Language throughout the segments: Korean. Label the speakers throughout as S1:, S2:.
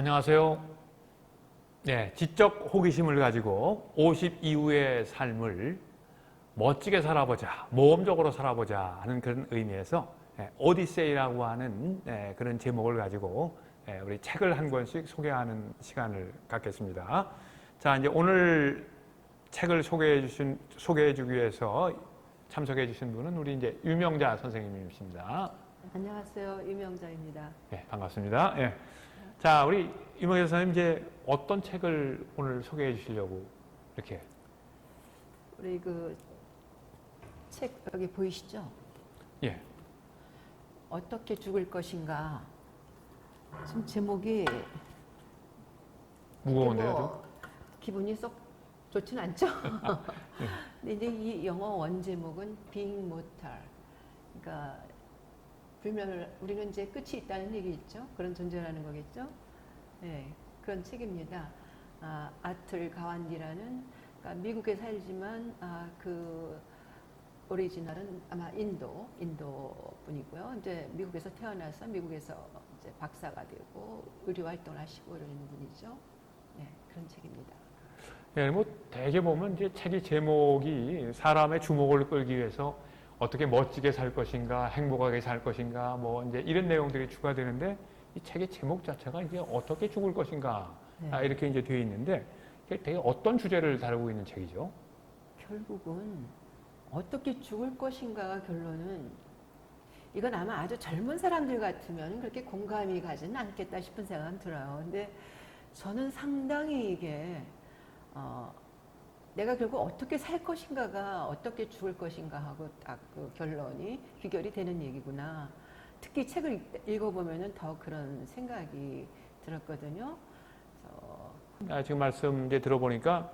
S1: 안녕하세요. 네, 지적 호기심을 가지고 50 이후의 삶을 멋지게 살아보자, 모험적으로 살아보자 하는 그런 의미에서 예, 오디세이라고 하는 예, 그런 제목을 가지고 예, 우리 책을 한 권씩 소개하는 시간을 갖겠습니다. 자, 이제 오늘 책을 소개해 주신 소개해 주기 위해서 참석해 주신 분은 우리 이제 유명자 선생님이십니다.
S2: 안녕하세요. 유명자입니다.
S1: 예, 반갑습니다. 예. 자, 우리 유명자 선생님 이제 어떤 책을 오늘 소개해 주시려고 이렇게
S2: 우리 그 책 여기 보이시죠?
S1: 예.
S2: 어떻게 죽을 것인가. 지금 제목이
S1: 무거운데요,
S2: 뭐 기분이 쏙 좋진 않죠? 근데 이제 이 영어 원 제목은 Being Mortal. 그러니까 불멸 우리는 이제 끝이 있다는 얘기겠죠? 그런 존재라는 거겠죠? 네, 그런 책입니다. 아, 아틀 가완디라는 그러니까 미국에 살지만 아, 그 오리지널은 아마 인도 인도 분이고요. 이제 미국에서 태어나서 미국에서 이제 박사가 되고 의료 활동을 하시고 이러는 분이죠. 네, 그런 책입니다.
S1: 예, 뭐 대개 보면 이제 책의 제목이 사람의 주목을 끌기 위해서 어떻게 멋지게 살 것인가, 행복하게 살 것인가, 뭐 이제 이런 내용들이 추가되는데 이 책의 제목 자체가 이제 어떻게 죽을 것인가
S2: 네.
S1: 아, 이렇게 이제 되어 있는데 이게 되게 어떤 주제를 다루고 있는 책이죠?
S2: 결국은 어떻게 죽을 것인가가 결론은 이건 아마 아주 젊은 사람들 같으면 그렇게 공감이 가지는 않겠다 싶은 생각은 들어요. 근데 저는 상당히 이게 어, 내가 결국 어떻게 살 것인가가 어떻게 죽을 것인가 하고 딱 그 결론이 귀결이 되는 얘기구나. 특히 책을 읽- 읽어보면은 더 그런 생각이 들었거든요.
S1: 아, 지금 말씀 이제 들어보니까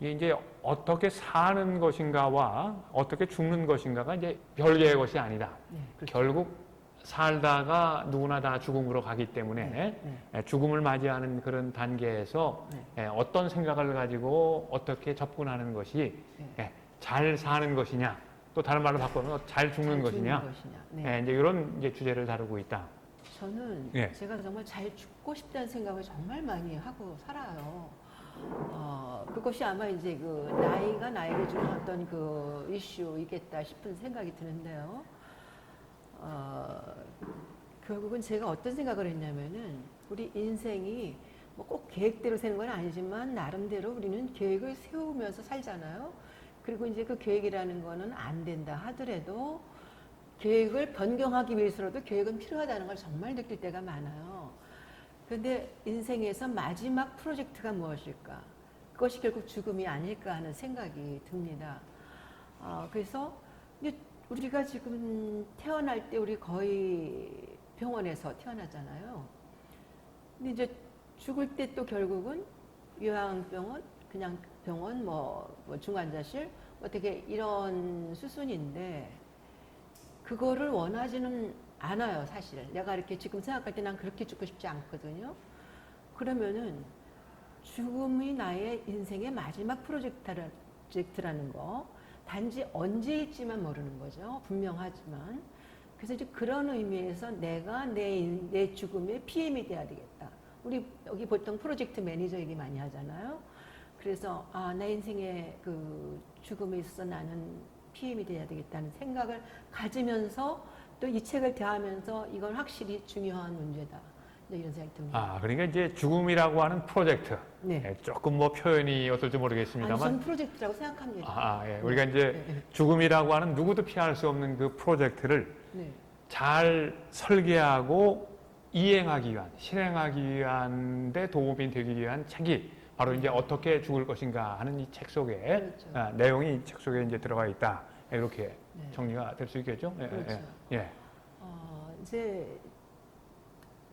S1: 이게 이제 어떻게 사는 것인가와 어떻게 죽는 것인가가 이제 별개의 것이 아니다.
S2: 네, 그렇죠.
S1: 결국 살다가 누구나 다 죽음으로 가기 때문에
S2: 네, 네.
S1: 예, 죽음을 맞이하는 그런 단계에서
S2: 네.
S1: 예, 어떤 생각을 가지고 어떻게 접근하는 것이
S2: 네.
S1: 예, 잘 사는 것이냐 또 다른 말로 바꾸면 잘 죽는
S2: 잘
S1: 것이냐
S2: 것이냐. 네.
S1: 예, 이제 이런 이제 주제를 다루고 있다.
S2: 저는
S1: 예.
S2: 제가 정말 잘 죽고 싶다는 생각을 정말 많이 하고 살아요. 어, 그것이 아마 이제 그 나이가 나에게 주는 어떤 그 이슈이겠다 싶은 생각이 드는데요. 어, 결국은 제가 어떤 생각을 했냐면은 우리 인생이 뭐 꼭 계획대로 사는 건 아니지만 나름대로 우리는 계획을 세우면서 살잖아요. 그리고 이제 그 계획이라는 거는 안 된다 하더라도 계획을 변경하기 위해서라도 계획은 필요하다는 걸 정말 느낄 때가 많아요. 그런데 인생에서 마지막 프로젝트가 무엇일까? 그것이 결국 죽음이 아닐까 하는 생각이 듭니다. 아, 그래서 우리가 지금 태어날 때 우리 거의 병원에서 태어나잖아요. 근데 이제 죽을 때 또 결국은 요양병원, 그냥 병원, 뭐, 뭐 중환자실, 뭐 되게 이런 수순인데 그거를 원하지는 않아요, 사실. 내가 이렇게 지금 생각할 때 난 그렇게 죽고 싶지 않거든요. 그러면은 죽음이 나의 인생의 마지막 프로젝트라- 프로젝트라는 거, 단지 언제일지만 모르는 거죠. 분명하지만. 그래서 이제 그런 의미에서 내가 내, 인- 내 죽음의 PM이 돼야 되겠다. 우리 여기 보통 프로젝트 매니저 얘기 많이 하잖아요. 그래서 아, 내 인생의 그 죽음에 있어서 나는 PM이 돼야 되겠다는 생각을 가지면서 또 이 책을 대하면서 이건 확실히 중요한 문제다. 이제 이런 생각이 듭니다.
S1: 아 그러니까 이제 죽음이라고 하는 프로젝트
S2: 네.
S1: 예, 조금 뭐 표현이 어떨지
S2: 아니,
S1: 모르겠습니다만
S2: 저는 프로젝트라고 생각합니다.
S1: 아, 아, 예. 우리가 이제
S2: 네, 네,
S1: 죽음이라고 하는 누구도 피할 수 없는 그 프로젝트를
S2: 네.
S1: 잘 설계하고 이행하기 위한, 실행하기 위한 데 도움이 되기 위한 책이 바로 이제 어떻게 죽을 것인가 하는 이 책 속에
S2: 그렇죠.
S1: 아, 내용이 이 책 속에 이제 들어가 있다. 이렇게
S2: 네.
S1: 정리가 될 수 있겠죠? 예, 예,
S2: 그렇죠.
S1: 예. 예.
S2: 어, 이제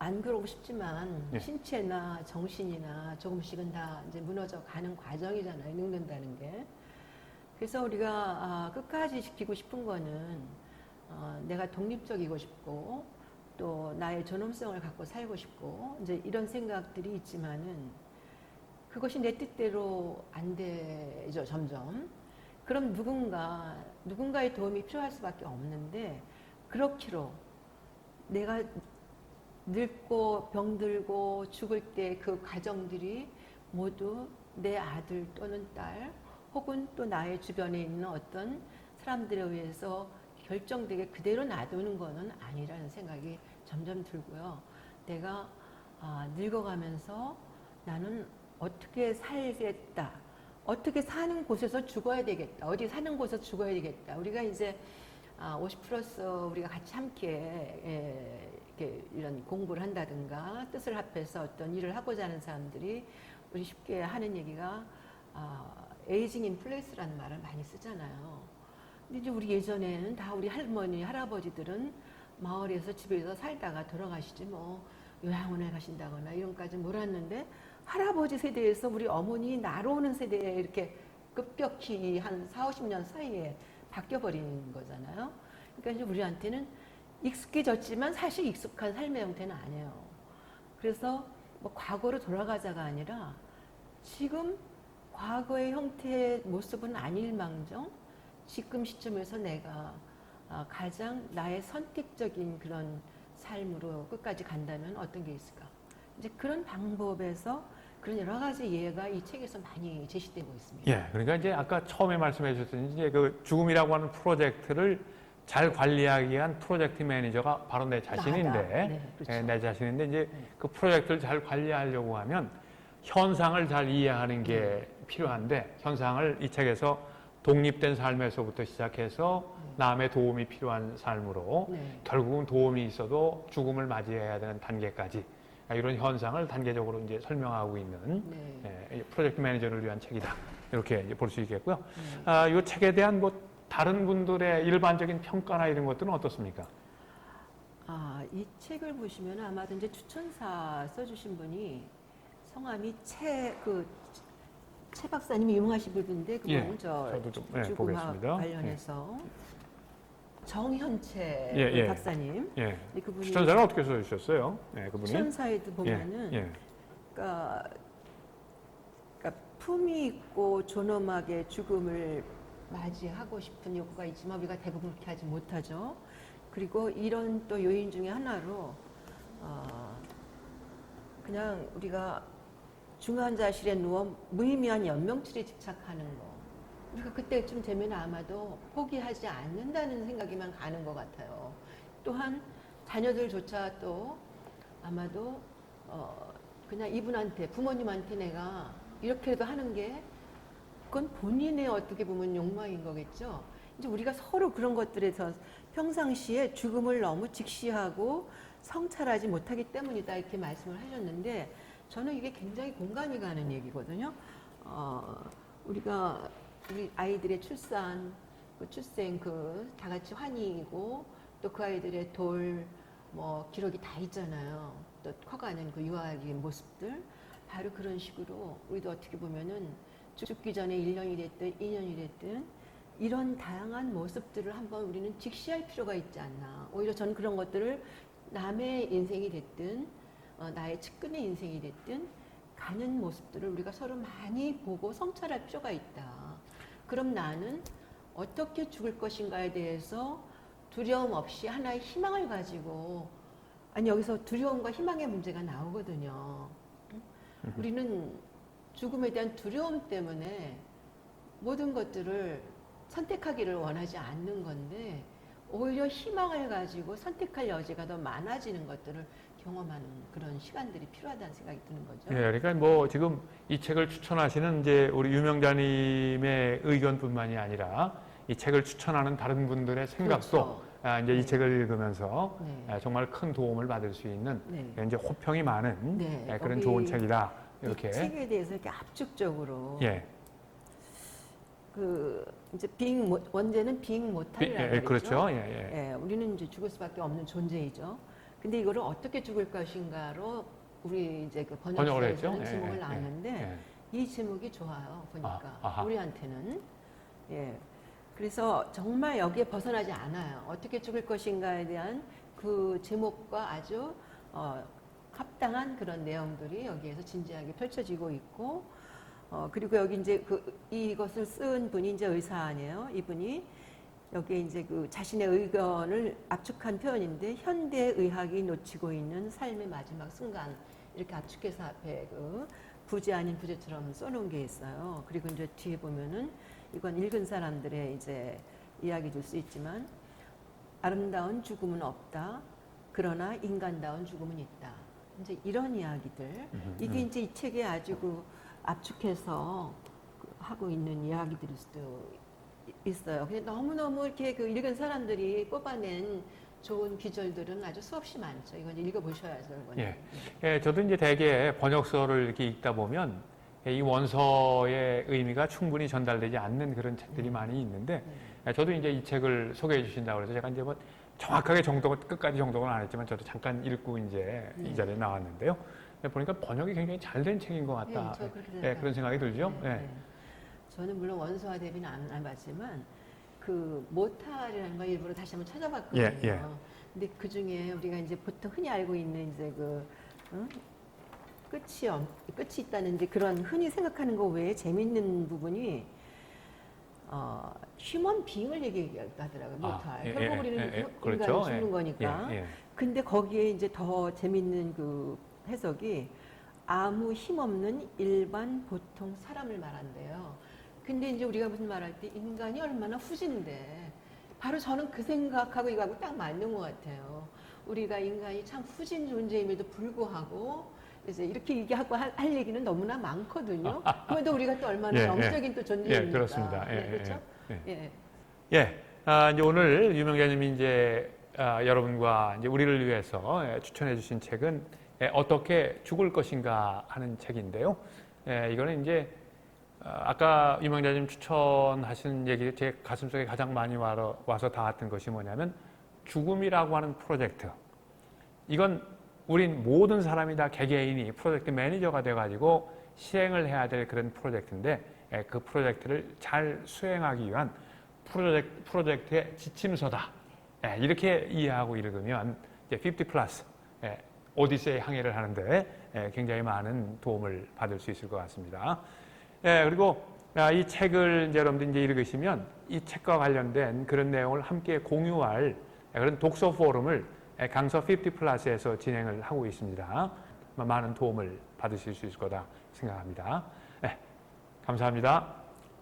S2: 안 그러고 싶지만
S1: 예.
S2: 신체나 정신이나 조금씩은 다 이제 무너져 가는 과정이잖아요. 늙는다는 게. 그래서 우리가 아, 끝까지 지키고 싶은 거는 어, 내가 독립적이고 싶고 또 나의 존엄성을 갖고 살고 싶고 이제 이런 생각들이 있지만은 그것이 내 뜻대로 안 되죠 점점. 그럼 누군가 누군가의 도움이 필요할 수밖에 없는데 그렇기로 내가 늙고 병들고 죽을 때 그 가정들이 모두 내 아들 또는 딸 혹은 또 나의 주변에 있는 어떤 사람들에 의해서 결정되게 그대로 놔두는 거는 아니라는 생각이 점점 들고요. 내가 아, 늙어가면서 나는 어떻게 살겠다. 어떻게 사는 곳에서 죽어야 되겠다. 어디 사는 곳에서 죽어야 되겠다. 우리가 이제 아, 50 플러스 우리가 같이 함께 예, 이렇게 이런 공부를 한다든가 뜻을 합해서 어떤 일을 하고자 하는 사람들이 우리 쉽게 하는 얘기가 아, 에이징 인 플레이스라는 말을 많이 쓰잖아요. 근데 이제 우리 예전에는 다 우리 할머니, 할아버지들은 마을에서 집에서 살다가 돌아가시지 뭐 요양원에 가신다거나 이런까지 몰았는데 할아버지 세대에서 우리 어머니 나로 오는 세대에 이렇게 급격히 한 4, 50년 사이에 바뀌어버린 거잖아요. 그러니까 이제 우리한테는 익숙해졌지만 사실 익숙한 삶의 형태는 아니에요. 그래서 뭐 과거로 돌아가자가 아니라 지금 과거의 형태의 모습은 아닐망정 지금 시점에서 내가 아, 가장 나의 선택적인 그런 삶으로 끝까지 간다면 어떤 게 있을까? 이제 그런 방법에서 그런 여러 가지 예가 이 책에서 많이 제시되고 있습니다.
S1: 예, 그러니까 이제 아까 처음에 말씀해 주셨듯이 이제 그 죽음이라고 하는 프로젝트를 잘 관리하기 위한 프로젝트 매니저가 바로 내 자신인데.
S2: 네, 그렇죠.
S1: 예, 내 자신인데 이제 그 프로젝트를 잘 관리하려고 하면 현상을 잘 이해하는 게 필요한데 현상을 이 책에서 독립된 삶에서부터 시작해서 남의 도움이 필요한 삶으로
S2: 네.
S1: 결국은 도움이 있어도 죽음을 맞이해야 되는 단계까지 이런 현상을 단계적으로 이제 설명하고 있는
S2: 네.
S1: 예, 이 프로젝트 매니저를 위한 책이다. 이렇게 볼 수 있겠고요.
S2: 네.
S1: 아, 이 책에 대한 뭐 다른 분들의 일반적인 평가나 이런 것들은 어떻습니까?
S2: 아, 이 책을 보시면 아마도 이제 추천사 써주신 분이 성함이 최, 그, 최 박사님이 유명하신 분인데, 그분
S1: 예,
S2: 저
S1: 저도 좀 예, 보겠습니다.
S2: 관련해서 정현채
S1: 예, 예.
S2: 박사님.
S1: 예.
S2: 그분이
S1: 추천사는 어떻게 써주셨어요? 예, 그분이.
S2: 추천사에도 보면은
S1: 예, 예.
S2: 그러니까, 그러니까 품이 있고 존엄하게 죽음을 맞이하고 싶은 욕구가 있지만 우리가 대부분 그렇게 하지 못하죠. 그리고 이런 또 요인 중에 하나로 어, 그냥 우리가 중환자실에 누워 무의미한 연명치레 집착하는 거. 우리가 그때쯤 되면 아마도 포기하지 않는다는 생각이만 가는 것 같아요. 또한 자녀들조차 또 아마도 어, 그냥 이분한테 부모님한테 내가 이렇게라도 하는 게 그건 본인의 어떻게 보면 욕망인 거겠죠. 이제 우리가 서로 그런 것들에서 평상시에 죽음을 너무 직시하고 성찰하지 못하기 때문이다 이렇게 말씀을 하셨는데 저는 이게 굉장히 공감이 가는 얘기거든요. 어, 우리가 우리 아이들의 출산, 그 출생 그 다 같이 환희이고 또 그 아이들의 돌 뭐 기록이 다 있잖아요. 또 커가는 그 유아의 모습들 바로 그런 식으로 우리도 어떻게 보면은 죽기 전에 1년이 됐든 2년이 됐든 이런 다양한 모습들을 한번 우리는 직시할 필요가 있지 않나. 오히려 저는 그런 것들을 남의 인생이 됐든 어, 나의 측근의 인생이 됐든 가는 모습들을 우리가 서로 많이 보고 성찰할 필요가 있다. 그럼 나는 어떻게 죽을 것인가에 대해서 두려움 없이 하나의 희망을 가지고 아니 여기서 두려움과 희망의 문제가 나오거든요. 우리는 죽음에 대한 두려움 때문에 모든 것들을 선택하기를 원하지 않는 건데 오히려 희망을 가지고 선택할 여지가 더 많아지는 것들을 경험하는 그런 시간들이 필요하다는 생각이 드는 거죠.
S1: 예, 그러니까 뭐 지금 이 책을 추천하시는 이제 우리 유명자님의 의견뿐만이 아니라 이 책을 추천하는 다른 분들의 생각도
S2: 그렇죠.
S1: 아, 이제 이
S2: 네.
S1: 책을 읽으면서
S2: 네.
S1: 아, 정말 큰 도움을 받을 수 있는
S2: 네.
S1: 이제 호평이 많은
S2: 네,
S1: 예, 그런 좋은 책이다
S2: 이
S1: 이렇게
S2: 책에 대해서 이렇게 압축적으로
S1: 예,
S2: 그 이제 빙 못- 원제는 빙
S1: 비-
S2: 못할이라고
S1: 예, 예, 그렇죠 예, 예.
S2: 예, 우리는 이제 죽을 수밖에 없는 존재이죠. 근데 이거를 어떻게 죽을 것인가로 우리 이제 그
S1: 번역을 했죠
S2: 번역서에서는
S1: 예,
S2: 제목을
S1: 예,
S2: 나왔는데
S1: 예.
S2: 이 제목이 좋아요. 보니까
S1: 아, 아하.
S2: 우리한테는 예. 그래서 정말 여기에 벗어나지 않아요. 어떻게 죽을 것인가에 대한 그 제목과 아주 어, 합당한 그런 내용들이 여기에서 진지하게 펼쳐지고 있고 어, 그리고 여기 이제 그 이것을 쓴 분이 이제 의사 아니에요. 이분이 여기에 이제 그 자신의 의견을 압축한 표현인데 현대 의학이 놓치고 있는 삶의 마지막 순간 이렇게 압축해서 앞에 그 부제 아닌 부제처럼 써놓은 게 있어요. 그리고 이제 뒤에 보면은 이건 읽은 사람들의 이제 이야기일 수 있지만 아름다운 죽음은 없다. 그러나 인간다운 죽음은 있다. 이제 이런 이야기들
S1: 음,
S2: 이게 이제 이 책에 아주 그 압축해서 그 하고 있는 이야기들일 수도 있어요. 근데 너무너무 이렇게 그 읽은 사람들이 뽑아낸 좋은 기절들은 아주 수없이 많죠. 이건 읽어보셔야죠.
S1: 예. 예, 저도 이제 대개 번역서를 이렇게 읽다 보면 예, 이 원서의 의미가 충분히 전달되지 않는 그런 책들이 많이 있는데 예, 저도 이제 이 책을 소개해 주신다고 해서 제가 이제 뭐 정확하게 정독을 끝까지 정독은 안 했지만 저도 잠깐 읽고 이제 이
S2: 네.
S1: 자리에 나왔는데요. 예, 보니까 번역이 굉장히 잘 된 책인 것
S2: 예,
S1: 같다. 예. 그런 생각이 들죠.
S2: 네,
S1: 예.
S2: 네. 저는 물론 원서와 대비는 안, 안 봤지만 그 모탈이라는 거 일부러 다시 한번 찾아봤거든요.
S1: 예, 예.
S2: 근데 그 중에 우리가 이제 보통 흔히 알고 있는 이제 그 응? 끝이 없, 끝이 있다는 이제 그런 흔히 생각하는 거 외에 재밌는 부분이 어, 휴먼 빙을 얘기하더라고요. 모탈.
S1: 예,
S2: 결국
S1: 예,
S2: 우리는
S1: 예, 예,
S2: 인간이
S1: 그렇죠.
S2: 죽는
S1: 예,
S2: 거니까.
S1: 예, 예.
S2: 근데 거기에 이제 더 재밌는 그 해석이 아무 힘 없는 일반 보통 사람을 말한대요. 근데 이제 우리가 무슨 말할 때 인간이 얼마나 후진데 바로 저는 그 생각하고 이거하고 딱 맞는 것 같아요. 우리가 인간이 참 후진 존재임에도 불구하고 이제 이렇게 얘기하고 할, 할 얘기는 너무나 많거든요. 그런데 우리가 또 얼마나
S1: 예, 예.
S2: 영적인 또 존재입니까?
S1: 예, 그렇습니다. 예,
S2: 네,
S1: 예,
S2: 그렇죠?
S1: 예.
S2: 예.
S1: 예, 아, 이제 오늘 유명자님이 이제 아, 여러분과 이제 우리를 위해서 예, 추천해 주신 책은 예, 어떻게 죽을 것인가 하는 책인데요. 예, 이거는 이제 아, 아까 유명자님 추천하신 얘기 제 가슴속에 가장 많이 와서, 와서 닿았던 것이 뭐냐면 죽음이라고 하는 프로젝트. 이건 우린 모든 사람이 다 개개인이 프로젝트 매니저가 돼가지고 실행을 해야 될 그런 프로젝트인데 예, 그 프로젝트를 잘 수행하기 위한 프로젝트, 프로젝트의 지침서다. 예, 이렇게 이해하고 읽으면 이제 50 플러스 예, 오디세이 항해를 하는데 예, 굉장히 많은 도움을 받을 수 있을 것 같습니다. 예, 그리고 아, 이 책을 여러분들 이제 읽으시면 이 책과 관련된 그런 내용을 함께 공유할 예, 그런 독서 포럼을 예, 강서 50 플러스에서 진행을 하고 있습니다. 많은 도움을 받으실 수 있을 거다 생각합니다. 예, 감사합니다.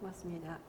S2: 고맙습니다.